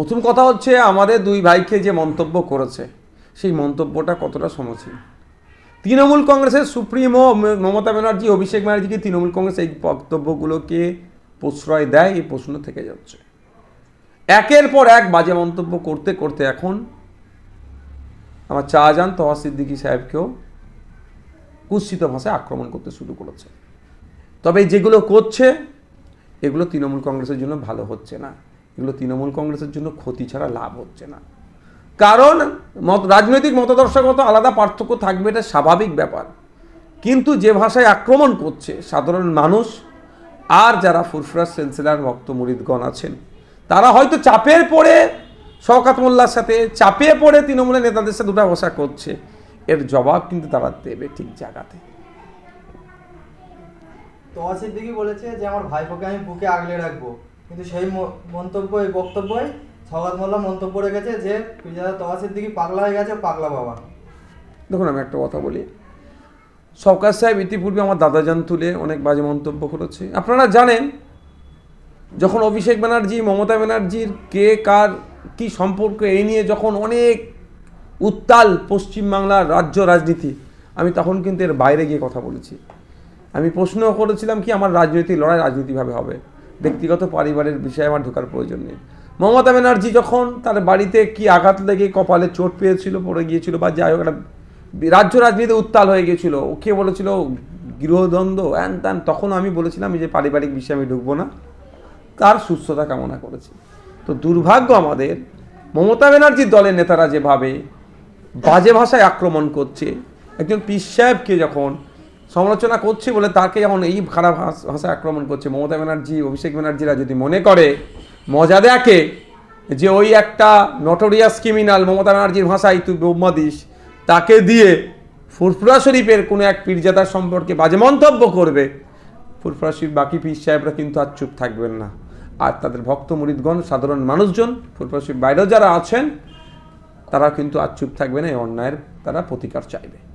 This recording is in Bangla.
প্রথম কথা হচ্ছে আমাদের দুই ভাইকে যে মন্তব্য করেছে, সেই মন্তব্যটা কতটা সমীচীন তৃণমূল কংগ্রেসের সুপ্রিমো মমতা ব্যানার্জি, অভিষেক ব্যানার্জিকে তৃণমূল কংগ্রেস এই বক্তব্যগুলোকে প্রশ্রয় দেয়, এই প্রশ্ন থেকে যাচ্ছে। একের পর এক বাজে মন্তব্য করতে করতে এখন আমার শাহজাহান তহা সিদ্দিকী সাহেবকেও কুৎসিত ভাষায় আক্রমণ করতে শুরু করেছে। তবে যেগুলো করছে, এগুলো তৃণমূল কংগ্রেসের জন্য ভালো হচ্ছে না। এগুলো তৃণমূল কংগ্রেসের জন্য ক্ষতি ছাড়া লাভ হচ্ছে না। কারণ মত, রাজনৈতিক মতাদর্শগত আলাদা পার্থক্য থাকবে, এটা স্বাভাবিক ব্যাপার। কিন্তু যে ভাষায় আক্রমণ করছে সাধারণ মানুষ, আর যারা ফুরফুরাস সেন্সেলার ভক্ত মুরিদগণ আছেন, তারা হয়তো চাপের পড়ে শওকাত মোল্লার সাথে চাপে পড়ে তৃণমূলের নেতাদের সাথে দুটা বসা করছে, এর জবাব কিন্তু তারা দেবে ঠিক জায়গাতে। তোয়া সিদ্দিকি বলেছে যে, আমার ভাইপোকে আমি বুকে আগলে রাখব। কিন্তু সেই মন্তব্য এই বক্তব্যই সগাত মোল্লা মন্তব্য রেখেছে যে পিজাদা তোয়া সিদ্দিকি পাগলা হয়ে গেছে, পাগলা বাবা। দেখুন, আমি একটা কথা বলি। সরকার সাহেব ইতিপূর্বে আমার দাদাজান তুলে অনেক বাজে মন্তব্য করেছে। আপনারা জানেন, যখন অভিষেক ব্যানার্জি, মমতা ব্যানার্জির কে, কার, কি সম্পর্ক এই নিয়ে যখন অনেক উত্তাল পশ্চিমবাংলার রাজ্য রাজনীতি, আমি তখন কিন্তু এর বাইরে গিয়ে কথা বলেছি। আমি প্রশ্ন করেছিলাম কি, আমার রাজনৈতিক লড়াই রাজনীতিভাবে হবে। ব্যক্তিগত পারিবারের বিষয়ে আমার ঢোকার প্রয়োজন নেই। মমতা ব্যানার্জি যখন তার বাড়িতে কি আঘাত লেগে কপালে চোট পেয়েছিল, পড়ে গিয়েছিল বা যাই হোক, একটা রাজ্য রাজনীতিতে উত্তাল হয়ে গিয়েছিল ও কে বলেছিল গৃহদ্বন্দ্ব, অ্যান ত্যান, তখন আমি বলেছিলাম যে পারিবারিক বিষয়ে আমি ঢুকবো না। তার সুস্থতা কামনা করেছি। তো দুর্ভাগ্য আমাদের, মমতা ব্যানার্জির দলের নেতারা যেভাবে বাজে ভাষায় আক্রমণ করছে, একজন পীর সাহেবকে যখন সমালোচনা করছে বলে তাকে যেমন এই খারাপ ভাষ- আক্রমণ করছে, মমতা ব্যানার্জি, অভিষেক ব্যানার্জিরা যদি মনে করে, মজা দেখে যে ওই একটা নটোরিয়াস ক্রিমিনাল মমতা ব্যানার্জির ভাষায় তুই বোম্মা তাকে দিয়ে ফুরফুরা শরীফের কোনো এক পীরজাদার সম্পর্কে বাজে মন্তব্য করবে, ফুরফুরা শরীফ বাকি পীর সাহেবরা কিন্তু আর চুপ থাকবেন না। আর তাদের ভক্ত মুরিদগণ, সাধারণ মানুষজন, ফুরফুরা শরীফ বাইরেও যারা আছেন, তারা কিন্তু আর চুপ থাকবে না, এই অন্যায়ের তারা প্রতিকার চাইবে।